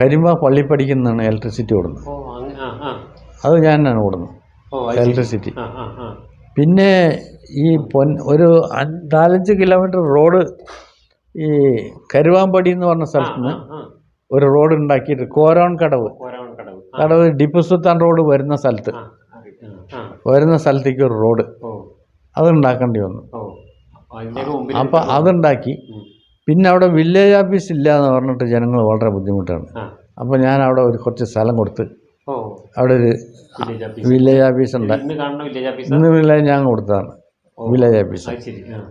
കരിമ്പ പള്ളി പഠിക്കുന്നതാണ് ഇലക്ട്രിസിറ്റി ഓടുന്നത്. അത് ഞാൻ ഞാനാണ് ഓടുന്നത്. ഇലക്ട്രിസിറ്റി പിന്നെ ഈ പൊൻ ഒരു നാലഞ്ച് കിലോമീറ്റർ റോഡ് ഈ കരുവാമ്പടി എന്ന് പറഞ്ഞ സ്ഥലത്ത് നിന്ന്. ഒരു റോഡ് ഉണ്ടാക്കിയിട്ട് കോരോൺ കടവ്. കടവ്. ഡിപ്പു ടിപ്പു സുൽത്താൻ റോഡ് വരുന്ന സ്ഥലത്ത്. വരുന്ന സ്ഥലത്തേക്ക് ഒരു റോഡ് അതുണ്ടാക്കേണ്ടി അത് ഉണ്ടാക്കേണ്ടി വന്നു അപ്പം അതുണ്ടാക്കി. പിന്നെ അവിടെ വില്ലേജ് ഓഫീസ് ഇല്ല എന്ന് പറഞ്ഞിട്ട് ജനങ്ങൾ വളരെ ബുദ്ധിമുട്ടാണ്. അപ്പോൾ ഞാൻ അവിടെ ഒരു കുറച്ച് സ്ഥലം കൊടുത്ത് അവിടെ ഒരു വില്ലേജ് ഓഫീസ് ഉണ്ട്. ഇന്ന് വില്ലേജ് ഞാൻ കൊടുത്തതാണ്. വില്ലേജ് ഓഫീസ്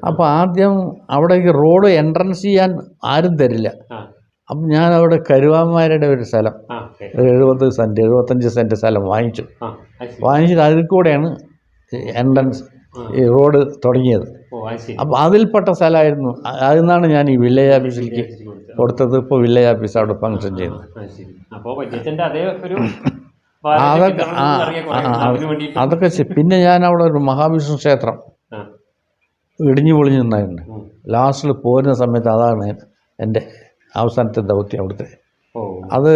അപ്പോൾ ആദ്യം അവിടേക്ക് റോഡ് എൻട്രൻസ് ചെയ്യാൻ ആരും തരില്ല. അപ്പം ഞാൻ അവിടെ കരുവാന്മാരുടെ ഒരു സ്ഥലം. ഒരു എഴുപത് സെന്റ് എഴുപത്തഞ്ച് സെന്റ് സ്ഥലം വാങ്ങിച്ചു. വാങ്ങിച്ചിട്ട് അതിൽ കൂടെയാണ് എൻട്രൻസ് ഈ റോഡ് തുടങ്ങിയത്. അപ്പോൾ അതിൽപ്പെട്ട സ്ഥലമായിരുന്നു. അതിൽ നിന്നാണ് ഞാൻ ഈ വില്ലേജ് ഓഫീസിലേക്ക് കൊടുത്തത്. ഇപ്പോൾ വില്ലേജ് ഓഫീസ് അവിടെ ഫങ്ഷൻ ചെയ്യുന്നത് അതൊക്കെ അതൊക്കെ. പിന്നെ ഞാൻ അവിടെ ഒരു മഹാവിഷ്ണു ക്ഷേത്രം ഇടിഞ്ഞു പൊളിഞ്ഞു നിന്നായിരുന്നു. ലാസ്റ്റിൽ പോരുന്ന സമയത്ത് അതാണ് എന്റെ അവസാനത്തെ ദൗത്യം അവിടുത്തെ. അത്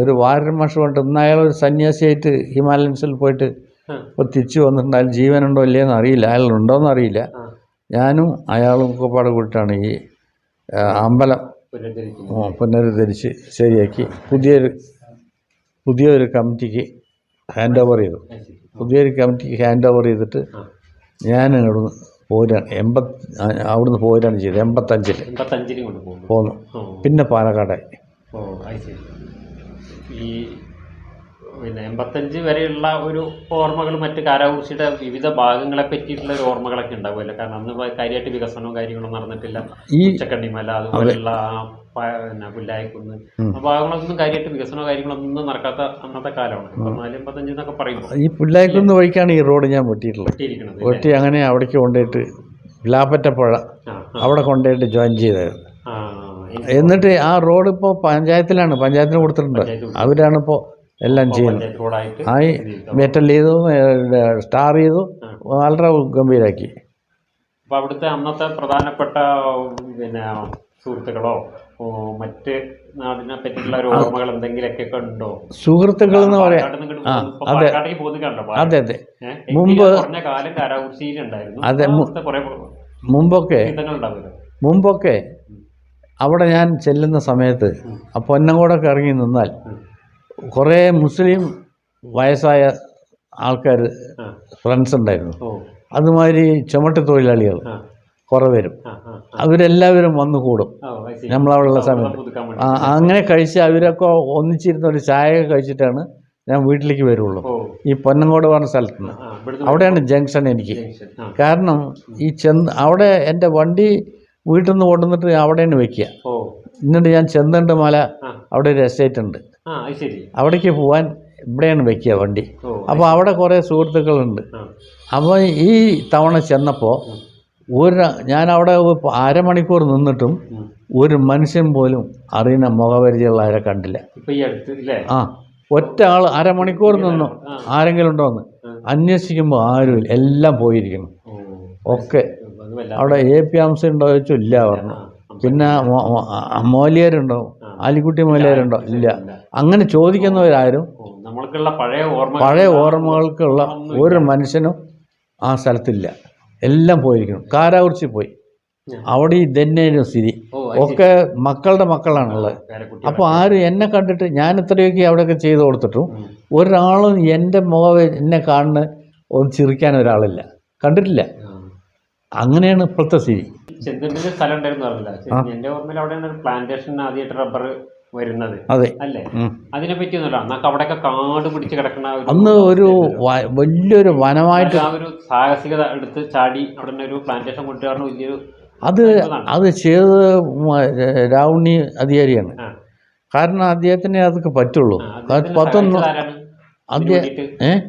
ഒരു വാരൻ മാഷ് കൊണ്ട് ഇന്ന് അയാൾ ഒരു സന്യാസിയായിട്ട് ഹിമാലയൻസിൽ പോയിട്ട് ആ, ഇപ്പോൾ തിരിച്ചു വന്നിട്ടുണ്ട് അയാൾ ജീവനുണ്ടോ ഇല്ലയെന്ന് അറിയില്ല. അയാൾ ഉണ്ടോയെന്ന് അറിയില്ല ഞാനും അയാളും ഒക്കെ പാടെ കൂടിയിട്ടാണ് ഈ അമ്പലം പുനരുദ്ധരിച്ച് ശരിയാക്കി. പുതിയൊരു പുതിയൊരു കമ്മിറ്റിക്ക് ഹാൻഡ് ഓവർ ചെയ്തു. പുതിയൊരു കമ്മിറ്റിക്ക് ഹാൻഡ് ഓവർ ചെയ്തിട്ട് ഞാൻ ഇവിടുന്ന് പോരാണ് എൺപത്തി അവിടുന്ന് പോരാണ് ചെയ്തത്. എൺപത്തഞ്ചിൽ പോന്നു. പിന്നെ പാലക്കാടായി. ഈ പിന്നെ എൺപത്തഞ്ച് വരെയുള്ള ഒരു ഓർമ്മകൾ മറ്റ് കാരാകുറിശിയുടെ വിവിധ ഭാഗങ്ങളെ പറ്റിയിട്ടുള്ള ഒരു ഓർമ്മകളൊക്കെ ഉണ്ടാവുമല്ലോ. കാരണം അന്ന് കാര്യമായിട്ട് വികസനവും കാര്യങ്ങളും നടന്നിട്ടില്ല. ഈ ചക്കണ്ടിമല അതുപോലെയുള്ള പിന്നെ പുല്ലായിക്കുന്ന് ആ ഭാഗങ്ങളൊന്നും കാര്യമായിട്ട് കാര്യങ്ങളും ഒന്നും നടക്കാത്ത അന്നത്തെ കാലമാണ്. നാല് എൺപത്തഞ്ച് എന്നൊക്കെ പറയുമ്പോൾ ഈ പുല്ലായിക്കുന്ന് വഴിക്കാണ് ഈ റോഡ് ഞാൻ വെട്ടിയിട്ടുള്ളത്. പറ്റിയിരിക്കണത് വെട്ടി അങ്ങനെ അവിടേക്ക് കൊണ്ടുപോയിട്ട് ലാപ്പറ്റപ്പുഴ അവിടെ കൊണ്ടുപോയിട്ട് ജോയിൻ ചെയ്തായിരുന്നു. എന്നിട്ട് ആ റോഡ് ഇപ്പോൾ പഞ്ചായത്തിലാണ്. പഞ്ചായത്തിന് കൊടുത്തിട്ടുണ്ട്. അവരാണിപ്പോൾ എല്ലാം റോഡായിട്ട് ആയി മെറ്റൽ ചെയ്തു സ്റ്റാർ ചെയ്തു വളരെ ഗംഭീരാക്കി. അപ്പോൾ അവിടുത്തെ അന്നത്തെ പ്രധാനപ്പെട്ട പിന്നെ സുഹൃത്തുക്കളോ മറ്റ് നാടിനെ പറ്റിയിട്ടുള്ള ഒരു ഓർമ്മകൾ എന്തെങ്കിലുമൊക്കെ ഉണ്ടോ? സുഹൃത്തുക്കൾ എന്ന് പറയാം അതെ. അതെ? മുമ്പ് കാലം കാരാകുർശിയിലുണ്ടായിരുന്നു അതെ, മുമ്പൊക്കെ മുമ്പൊക്കെ അവിടെ ഞാൻ ചെല്ലുന്ന സമയത്ത് ആ പൊന്നങ്കോടൊക്കെ ഇറങ്ങി നിന്നാൽ. കുറേ മുസ്ലിം വയസ്സായ ആൾക്കാർ ഫ്രണ്ട്സ് ഉണ്ടായിരുന്നു. അതുമാതിരി ചുമട്ട് തൊഴിലാളികൾ കുറേ ആ അവരെല്ലാവരും വന്നു കൂടും. നമ്മളവിടെയുള്ള സമയത്ത് അങ്ങനെ കഴിച്ച് അവരൊക്കെ ഒന്നിച്ചിരുന്ന ഒരു ചായ കഴിച്ചിട്ടാണ് ഞാൻ വീട്ടിലേക്ക് വരുള്ളൂ. ഈ പൊന്നങ്കോട് പറഞ്ഞ സ്ഥലത്ത് നിന്ന്. അവിടെയാണ് ജംഗ്ഷൻ എനിക്ക്. കാരണം ഈ ചെന്ന് അവിടെ എന്റെ വണ്ടി വീട്ടിൽ നിന്ന് കൊണ്ടുവന്നിട്ട് അവിടെയാണ് വെക്കുക. എന്നിട്ട് ഞാൻ ചെന്തണ്ട് മല അവിടെ ഒരു എസ്റ്റേറ്റ് ഉണ്ട്. അവിടേക്ക് പോകാൻ ഇവിടെയാണ് വെക്കുക വണ്ടി. അപ്പോൾ അവിടെ കുറേ സുഹൃത്തുക്കളുണ്ട്. അപ്പോൾ ഈ തവണ ചെന്നപ്പോൾ ഒരു ഞാൻ അവിടെ അരമണിക്കൂർ നിന്നിട്ടും ഒരു മനുഷ്യൻ പോലും അറിയുന്ന മുഖപരിചയമുള്ള ആരെ കണ്ടില്ല. ആ ഒറ്റ ആൾ അരമണിക്കൂർ നിന്നു. ആരെങ്കിലും ഉണ്ടോ എന്ന്? അന്വേഷിക്കുമ്പോൾ ആരുമില്ല. എല്ലാം പോയിരിക്കുന്നു. ഒക്കെ. അവിടെ എ പി ഹംസ ഉണ്ടോ ചോദിച്ചു ഇല്ല പറഞ്ഞു. പിന്നെ മോലിയാരുണ്ടോ? ആലിക്കുട്ടി മോലിയാരുണ്ടോ? ഇല്ല. അങ്ങനെ ചോദിക്കുന്നവരാരും പഴയ ഓർമ്മ പഴയ ഓർമ്മകൾക്കുള്ള ഒരു മനുഷ്യനും ആ സ്ഥലത്തില്ല. എല്ലാം പോയിരിക്കുന്നു. കാരാകുറിച്ചി പോയി. അവിടെ ഈ ധന്യനും സ്ഥിതി. ഒക്കെ മക്കളുടെ മക്കളാണുള്ളത്. അപ്പോൾ ആരും എന്നെ കണ്ടിട്ട് ഞാൻ ഇത്രയൊക്കെ അവിടെയൊക്കെ ചെയ്ത് കൊടുത്തിട്ടും ഒരാളും എന്റെ മുഖം എന്നെ കാണുന്ന ഒന്ന് ചിരിക്കാൻ ഒരാളില്ല. കണ്ടിട്ടില്ല. അങ്ങനെയാണ് ഇപ്പോഴത്തെ സ്ഥിതി. ചെന്തുണ്ടിന്റെ സ്ഥലം ഉണ്ടായിരുന്നു അറിയില്ല എന്റെ ഓർമ്മയിൽ അവിടെ പ്ലാന്റേഷൻ ആദ്യമായിട്ട് റബ്ബർ വരുന്നത്. അതെ. അല്ലേ? ഉം. അതിനെ പറ്റി ഒന്നുമില്ല. അന്നൊക്കെ അവിടെയൊക്കെ കാട് പിടിച്ച് കിടക്കുന്ന അന്ന് ഒരു വലിയൊരു വനമായിട്ട് ആ ഒരു സാഹസികത എടുത്ത് ചാടി അവിടെ ഒരു പ്ലാന്റേഷൻ കൊണ്ടുവരണം വലിയൊരു അത് അത് ചെയ്തത് രാവണി രാവുണ്ണി അധികാരിയാണ് കാരണം അദ്ദേഹത്തിനെ അതൊക്കെ പറ്റുള്ളൂ. പത്തൊന്ന് അദ്ദേഹം ഏഹ്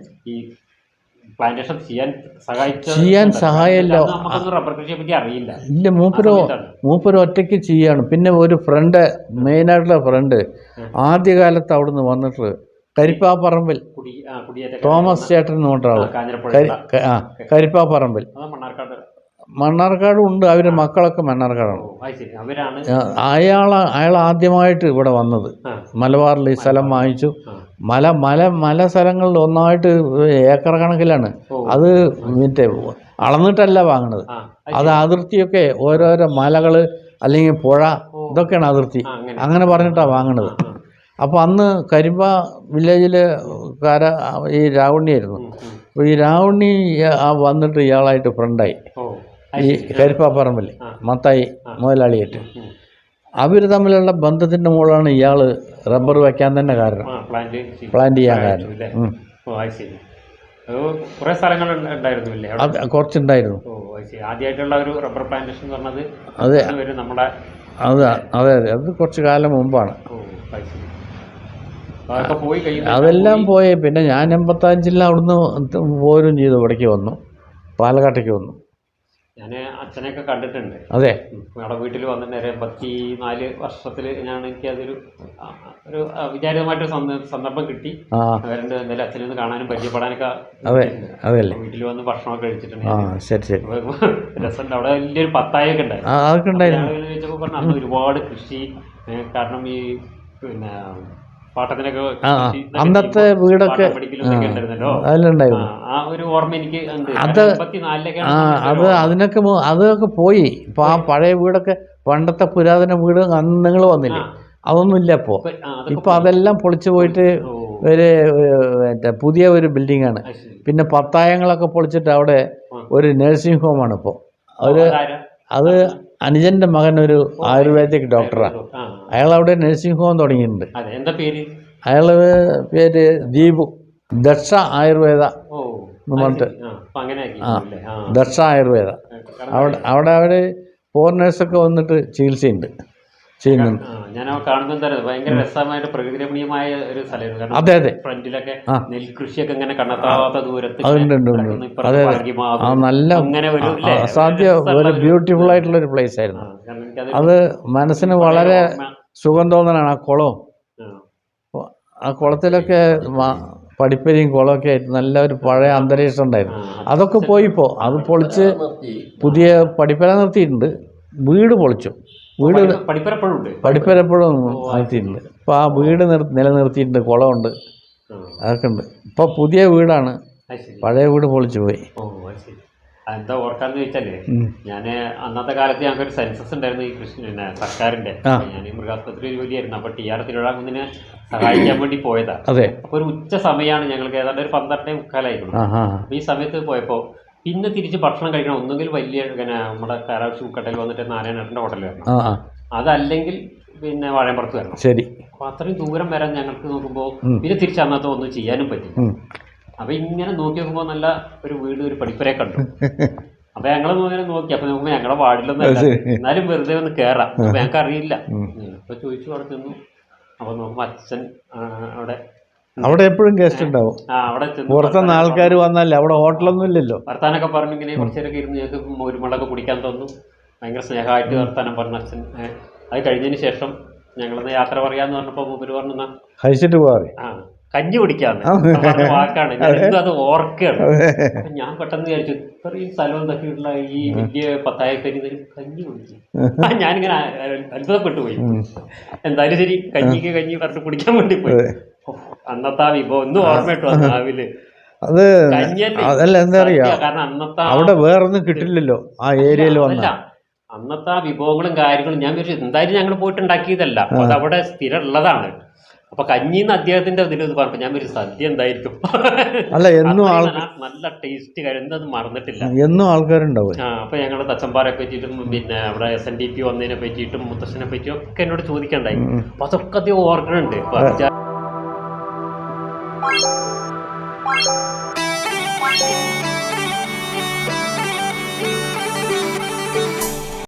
പ്ലാന്റേഷൻ ചെയ്യാൻ സഹായിച്ച ചെയ്യാൻ സഹായമല്ല. നമുക്കൊന്നും റബ്ബർ കൃഷിയെ പറ്റി അറിയില്ല. ഇല്ല മൂപ്പരോ. മൂപ്പര് ഒറ്റയ്ക്ക് ചെയ്യാണ്. പിന്നെ ഒരു ഫ്രണ്ട് മെയിനായിട്ടുള്ള ഫ്രണ്ട് ആദ്യകാലത്ത് അവിടുന്ന് വന്നിട്ട് കരിപ്പാപ്പറമ്പിൽ തോമസ് ചേട്ടൻ എന്ന് പറഞ്ഞ ആൾ കരിപ്പാപ്പറമ്പിൽ. അതാ മണ്ണാർക്കാട് ഉണ്ട് അവരുടെ മക്കളൊക്കെ മണ്ണാർക്കാടാണ്. അയാൾ അയാൾ ആദ്യമായിട്ട് ഇവിടെ വന്നത്. മലബാറിൽ ഈ സ്ഥലം വാങ്ങിച്ചു. മല മല മല സ്ഥലങ്ങളിൽ ഒന്നായിട്ട് ഏക്കർ കണക്കിലാണ്. അത് മറ്റേ അളന്നിട്ടല്ല വാങ്ങണത്. അത് അതിർത്തിയൊക്കെ ഓരോരോ മലകൾ അല്ലെങ്കിൽ പുഴ ഇതൊക്കെയാണ് അതിർത്തി. അങ്ങനെ. പറഞ്ഞിട്ടാ പറഞ്ഞിട്ടാണ് വാങ്ങണത് അപ്പോൾ അന്ന് കരിമ്പ വില്ലേജിലെ കാര ഈ ഉം. അപ്പോൾ ഈ രാവണ്ണി വന്നിട്ട് ഇയാളായിട്ട് ഫ്രണ്ടായി ഈ കരിപ്പാപ്പറമ്പിൽ. മത്തായി മുതലാളിയായിട്ട്. അവർ തമ്മിലുള്ള ബന്ധത്തിന്റെ മുകളാണ് ഇയാൾ റബ്ബർ വയ്ക്കാൻ തന്നെ കാരണം. Plan plant. ചെയ്യാൻ കാരണം. കുറേ സ്ഥലങ്ങൾ ഉണ്ടായിരുന്നു കുറച്ചുണ്ടായിരുന്നു. ആദ്യമായിട്ടുള്ള ഒരു റബ്ബർ പ്ലാന്റേഷൻ എന്ന് പറഞ്ഞത് അതെ. അത് നമ്മുടെ അത് അതെ അതെ. അത് കുറച്ച് കാലം മുമ്പാണ്. അതെല്ലാം പോയി. പിന്നെ ഞാൻ എൺപത്തഞ്ചിൽ അവിടുന്ന് പോരും ചെയ്തു. ഇവിടേക്ക് വന്നു. പാലക്കാട്ടേക്ക് വന്നു. ഞാൻ അച്ഛനെയൊക്കെ കണ്ടിട്ടുണ്ട്. അതെ. ഞങ്ങളുടെ വീട്ടിൽ വന്ന നേരം എൺപത്തി നാല് വർഷത്തിൽ ഞാൻ എനിക്ക് അതൊരു ഒരു വിചാരിതമായിട്ടൊരു സന്ദ- സന്ദർഭം കിട്ടി. വരണ്ട് എന്തായാലും അച്ഛനെ ഒന്ന് കാണാനും പരിചയപ്പെടാനൊക്കെ അതെ അതെല്ലേ. വീട്ടിൽ വന്ന് ഭക്ഷണമൊക്കെ കഴിച്ചിട്ടുണ്ട്. ശരി ശരി. രസമുണ്ട്. അവിടെ വലിയൊരു പത്തായൊക്കെ ഉണ്ടായിരുന്നു. ചോദിച്ചപ്പോൾ പറഞ്ഞു അന്ന് ഒരുപാട് കൃഷി കാരണം ഈ പിന്നെ അന്നത്തെ വീടൊക്കെ അതിലുണ്ടായിരുന്നു. അത് ആ അത് അതിനൊക്കെ അതൊക്കെ പോയി. ഇപ്പൊ ആ പഴയ വീടൊക്കെ പണ്ടത്തെ പുരാതന വീട് അന്ന് നിങ്ങൾ വന്നില്ലേ? അതൊന്നും ഇല്ല ഇപ്പോൾ ഇപ്പൊ- ഇപ്പോൾ അതെല്ലാം പൊളിച്ചു പോയിട്ട് ഒരു മറ്റേ പുതിയ ഒരു ബിൽഡിംഗ് ആണ്. പിന്നെ പത്തായങ്ങളൊക്കെ പൊളിച്ചിട്ട് അവിടെ ഒരു നഴ്സിംഗ് ഹോമാണ് ഇപ്പോൾ ഒരു? അത് അനുജന്റെ മകൻ ഒരു ആയുർവേദിക് ഡോക്ടറാണ് അയാൾ അവിടെ നഴ്സിംഗ് ഹോം തുടങ്ങിയിട്ടുണ്ട്. അയാൾ പേര്? ദീപു. ദക്ഷ ആയുർവേദ എന്ന് പറഞ്ഞിട്ട്. ആ. ദക്ഷ ആയുർവേദ. അവിടെ അവിടെ അവർ ഫോറിനേഴ്സൊക്കെ വന്നിട്ട് ചികിത്സയുണ്ട്. ചെയ്യുന്നുണ്ട്. ഞാൻ അവ കാണുമ്പോൾ എന്താ പറയുക ഭയങ്കര രസമായിട്ട് പ്രകൃതി ഒരു സ്ഥലമായിരുന്നു കാരണം അതെ ഫ്രണ്ടിലൊക്കെ. നെൽകൃഷിയൊക്കെ ഇങ്ങനെ കണ്ടെത്താത്ത ദൂരത്ത്. ആ നല്ല അങ്ങനെ ഒരു ആ, അസാധ്യ ഒരു ബ്യൂട്ടിഫുൾ ആയിട്ടുള്ള ഒരു പ്ലേസ് ആയിരുന്നു. അത് മനസ്സിന് വളരെ. സുഖം തോന്നലാണ് ആ കുളവും. ആ. കുളത്തിലൊക്കെ പടിപ്പരിയും കുളമൊക്കെ ആയിട്ട് നല്ല ഒരു പഴയ അന്തരീക്ഷം ഉണ്ടായിരുന്നു. അതൊക്കെ പോയിപ്പോ അത് പൊളിച്ച് പുതിയ പഠിപ്പര നിർത്തിയിട്ടുണ്ട്. വീട് പൊളിച്ചു. വീട് പഠിപ്പ- പഠിപ്പരപ്പോഴും നിർത്തിയിട്ടുണ്ട് ഇപ്പോൾ ആ വീട് നിർ നിലനിർത്തിയിട്ടുണ്ട് കുളമുണ്ട്. അതൊക്കെ ഉണ്ട് ഇപ്പോൾ പുതിയ വീടാണ്. പഴയ വീട് പൊളിച്ചു പോയി. എന്താ ഓർക്കാന്ന് ചോദിച്ചാലേ ഞാൻ ഞാൻ അന്നത്തെ കാലത്ത് ഞങ്ങൾക്ക് ഒരു സെൻസസ് ഉണ്ടായിരുന്നു ഈ കൃഷി പിന്നെ സർക്കാരിന്റെ. ഞാൻ ഈ മൃഗാസ്പത്രി ജോലിയായിരുന്നു അപ്പൊ ടി ആർ തിരുവിഴാകുന്നതിനെ സഹായിക്കാൻ വേണ്ടി പോയതാ. അപ്പൊ ഒരു ഉച്ച സമയമാണ് ഞങ്ങൾക്ക് ഏതാണ്ട് ഒരു പന്ത്രണ്ടേ മുക്കാലായിരുന്നു അപ്പൊ ഈ സമയത്ത് പോയപ്പോൾ പിന്നെ തിരിച്ച് ഭക്ഷണം കഴിക്കണം. ഒന്നുകിൽ വലിയ ഇങ്ങനെ നമ്മുടെ കാരാ കട്ടയിൽ വന്നിട്ട് നാരായണേട്ടന്റെ ഹോട്ടലിൽ വരണം. ആ ആ. അതല്ലെങ്കിൽ പിന്നെ വാഴമ്പുറത്ത് വരണം. ശരി. അപ്പൊ അത്രയും ദൂരം വരാൻ ഞങ്ങൾക്ക് നോക്കുമ്പോൾ. പിന്നെ തിരിച്ച് അന്നത്തെ ഒന്നും ചെയ്യാനും പറ്റില്ല. ഉം. അപ്പൊ ഇങ്ങനെ നോക്കി നോക്കുമ്പോൾ നല്ല ഒരു വീട് ഒരു പഠിപ്പരെ കണ്ടു അപ്പൊ ഞങ്ങൾ ഇങ്ങനെ നോക്കി. അപ്പൊ നോക്കുമ്പോൾ ഞങ്ങളുടെ വാർഡിലൊന്നും ശരി. എന്നാലും വെറുതെ ഒന്ന് കയറാം അപ്പൊ ഞങ്ങൾക്ക് അറിയില്ല ഉം. അപ്പൊ ചോദിച്ചു അവിടെ ചെന്നു. അപ്പൊ നോക്കുമ്പോൾ അച്ഛൻ ആ, അവിടെ അവിടെ എപ്പോഴും ഗസ്റ്റ് ഉണ്ടാവും. പുറത്തുനിന്ന് ആൾക്കാർ വന്നാലേ അവിടെ ഹോട്ടലൊന്നും ഇല്ലല്ലോ. വർത്താനൊക്കെ പറഞ്ഞു ഇങ്ങനെ കുറച്ച് നേരമൊക്കെ ഇരുന്ന് ഞങ്ങൾക്ക് മോരുമുളക് കുടിക്കാൻ തോന്നും. ഭയങ്കര സ്നേഹമായിട്ട് വർത്താനം പറഞ്ഞു അച്ഛൻ. അത് കഴിഞ്ഞതിന് ശേഷം ഞങ്ങളൊന്ന് യാത്ര പറയാന്ന് പറഞ്ഞപ്പോൾ മൂപ്പര് പറഞ്ഞു "എന്നാ, കഴിച്ചിട്ട് പോകാറ് ആ കഞ്ഞി കുടിക്കാന്ന്. വാക്കാണ്. അത്. ഓർക്കുകയാണ് ഞാൻ പെട്ടെന്ന് വിചാരിച്ചു ഇത്രയും സ്ഥലം തട്ടിയിട്ടുള്ള ഈ വലിയ പത്തായക്കരി കഞ്ഞി കുടിക്കും. ഞാനിങ്ങനെ അത്ഭുതപ്പെട്ടു പോയി. എന്തായാലും ശരി കഞ്ഞിക്ക് കഞ്ഞി പറഞ്ഞു കുടിക്കാൻ വേണ്ടി പോയി. അന്നത്തെ ആ വിഭവം ഒന്നും ഓർമ്മയിട്ടു രാവിലെ. അത് അതല്ല എന്താ അറിയാ? അവിടെ വേറൊന്നും കിട്ടില്ലല്ലോ. ആ ഏരിയയിൽ വന്ന. അന്നത്തെ ആ വിഭവങ്ങളും കാര്യങ്ങളും ഞാൻ വിചാരിച്ചു എന്തായാലും ഞങ്ങൾ പോയിട്ട് ഉണ്ടാക്കിയതല്ല അത് അവിടെ സ്ഥിരം ഉള്ളതാണ് അപ്പൊ കഞ്ഞിന്ന് അദ്ദേഹത്തിന്റെ ഇതിൽ ഇത് പറഞ്ഞു ഞാൻ ഒരു സദ്യ എന്തായിരിക്കും? അല്ല എന്നും നല്ല- ടേസ്റ്റ് കാര്യം. എന്തത് മറന്നിട്ടില്ല. എന്നും ആൾക്കാരുണ്ടാവും. ആ അപ്പൊ ഞങ്ങൾ തച്ചമ്പാറെ പറ്റിയിട്ടും പിന്നെ അവിടെ എസ് എൻ ഡി പി വന്നതിനെ പറ്റിയിട്ടും മുത്തശ്ശനെ പറ്റിയും ഒക്കെ എന്നോട് ചോദിക്കണ്ടായി. അപ്പൊ അതൊക്കെ അധികം ഓർക്കണുണ്ട്. അപ്പൊ അത് വിചാ-